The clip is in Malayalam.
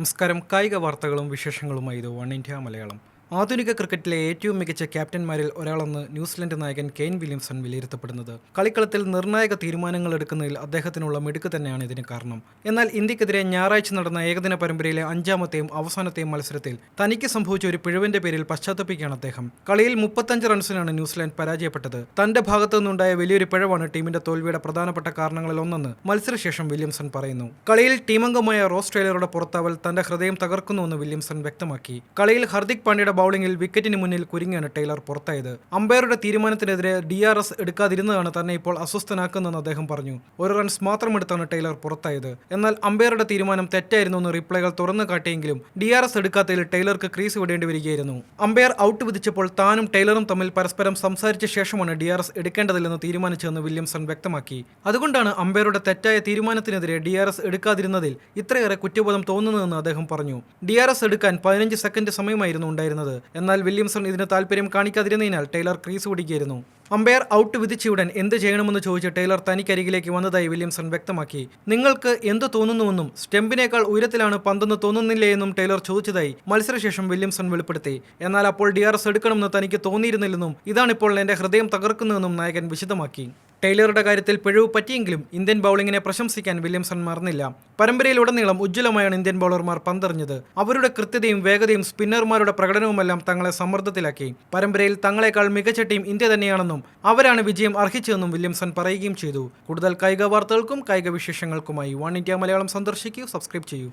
നമസ്കാരം. കായിക വാർത്തകളും വിശേഷങ്ങളുമായി ഇത് വൺ ഇന്ത്യ മലയാളം. ആധുനിക ക്രിക്കറ്റിലെ ഏറ്റവും മികച്ച ക്യാപ്റ്റന്മാരിൽ ഒരാളെന്ന് ന്യൂസിലൻഡ് നായകൻ കെയ്ൻ വില്യംസൺ വിലയിരുത്തപ്പെടുന്നത്. കളിക്കളത്തിൽ നിർണായക തീരുമാനങ്ങൾ എടുക്കുന്നതിൽ അദ്ദേഹത്തിനുള്ള മിടുക്ക് തന്നെയാണ് ഇതിന് കാരണം. എന്നാൽ ഇന്ത്യക്കെതിരെ ഞായറാഴ്ച നടന്ന ഏകദിന പരമ്പരയിലെ അഞ്ചാമത്തെയും അവസാനത്തെയും മത്സരത്തിൽ തനിക്ക് സംഭവിച്ച ഒരു പിഴവിന്റെ പേരിൽ പശ്ചാത്തപിക്കുകയാണ് അദ്ദേഹം. കളിയിൽ മുപ്പത്തഞ്ച് റൺസിനാണ് ന്യൂസിലാൻഡ് പരാജയപ്പെട്ടത്. തന്റെ ഭാഗത്തു നിന്നുണ്ടായ വലിയൊരു പിഴവാണ് ടീമിന്റെ തോൽവിയുടെ പ്രധാനപ്പെട്ട കാരണങ്ങളിൽ ഒന്നെന്ന് മത്സരശേഷം വില്യംസൺ പറയുന്നു. കളിയിൽ ടീമംഗമായ റോസ് ടൈലറുടെ പുറത്താവൽ തന്റെ ഹൃദയം തകർക്കുന്നുവെന്ന് വില്യംസൺ വ്യക്തമാക്കി. കളിയിൽ ഹർദിക് പാണ്ഡ്യയുടെ ബൌളിംഗിൽ വിക്കറ്റിന് മുന്നിൽ കുരുങ്ങിയാണ് ടൈലർ പുറത്തായത്. അമ്പയറുടെ തീരുമാനത്തിനെതിരെ ഡി ആർ എസ് എടുക്കാതിരുന്നതാണ് തന്നെ ഇപ്പോൾ അസ്വസ്ഥനാക്കുന്നതെന്ന് അദ്ദേഹം പറഞ്ഞു. ഒരു റൺസ് മാത്രം എടുത്താണ് ടൈലർ പുറത്തായത്. എന്നാൽ അമ്പയറുടെ തീരുമാനം തെറ്റായിരുന്നു എന്ന് റിപ്ലൈകൾ തുറന്നു കാട്ടിയെങ്കിലും ഡി ആർ എസ് എടുക്കാത്തതിൽ ടൈലർക്ക് ക്രീസ് വിടേണ്ടി വരികയായിരുന്നു. അമ്പയർ ഔട്ട് വിധിച്ചപ്പോൾ താനും ടൈലറും തമ്മിൽ പരസ്പരം സംസാരിച്ച ശേഷമാണ് ഡി ആർ എസ് എടുക്കേണ്ടതില്ലെന്ന് തീരുമാനിച്ചതെന്ന് വില്യംസൺ വ്യക്തമാക്കി. അതുകൊണ്ടാണ് അമ്പയറുടെ തെറ്റായ തീരുമാനത്തിനെതിരെ ഡി ആർ എസ് എടുക്കാതിരുന്നതിൽ ഇത്രയേറെ കുറ്റബോധം തോന്നുന്നതെന്ന് അദ്ദേഹം പറഞ്ഞു. ഡി ആർ എസ് എടുക്കാൻ പതിനഞ്ച് സെക്കൻഡ് സമയമായിരുന്നു ഉണ്ടായിരുന്നത്. എന്നാൽ വില്യംസൺ ഇതിന് താല്പര്യം കാണിക്കാതിരുന്നതിനാൽ ടൈലർ ക്രീസ് പിടിക്കുകയായിരുന്നു. അമ്പയർ ഔട്ട് വിധിച്ചയുടൻ എന്ത് ചെയ്യണമെന്ന് ചോദിച്ച് ടൈലർ തനിക്കരികിലേക്ക് വന്നതായി വില്യംസൺ വ്യക്തമാക്കി. നിങ്ങൾക്ക് എന്ത് തോന്നുന്നുവെന്നും സ്റ്റെമ്പിനേക്കാൾ ഉയരത്തിലാണ് പന്തെന്ന് തോന്നുന്നില്ലേ എന്നും ടൈലർ ചോദിച്ചതായി മത്സരശേഷം വില്യംസൺ വെളിപ്പെടുത്തി. എന്നാൽ അപ്പോൾ ഡി ആർ എസ് എടുക്കണമെന്ന് തനിക്ക് തോന്നിയിരുന്നില്ലെന്നും ഇതാണിപ്പോൾ എന്റെ ഹൃദയം തകർക്കുന്നതെന്നും നായകൻ വിശദമാക്കി. ടൈലറുടെ കാര്യത്തിൽ പിഴവ് പറ്റിയെങ്കിലും ഇന്ത്യൻ ബൗളിങ്ങിനെ പ്രശംസിക്കാൻ വില്യംസൺ മറന്നില്ല. പരമ്പരയിലുടനീളം ഉജ്ജ്വലമായാണ് ഇന്ത്യൻ ബൗളർമാർ പന്തെറിഞ്ഞത്. അവരുടെ കൃത്യതയും വേഗതയും സ്പിന്നർമാരുടെ പ്രകടനവുമെല്ലാം തങ്ങളെ സമ്മർദ്ദത്തിലാക്കി. പരമ്പരയിൽ തങ്ങളെക്കാൾ മികച്ച ടീം ഇന്ത്യ തന്നെയാണെന്നും അവരാണ് വിജയം അർഹിച്ചതെന്നും വില്യംസൺ പറയുകയും ചെയ്തു. കൂടുതൽ കായിക വാർത്തകൾക്കും കായിക വിശേഷങ്ങൾക്കുമായി വൺ ഇന്ത്യ മലയാളം സന്ദർശിക്കൂ. സബ്സ്ക്രൈബ് ചെയ്യൂ.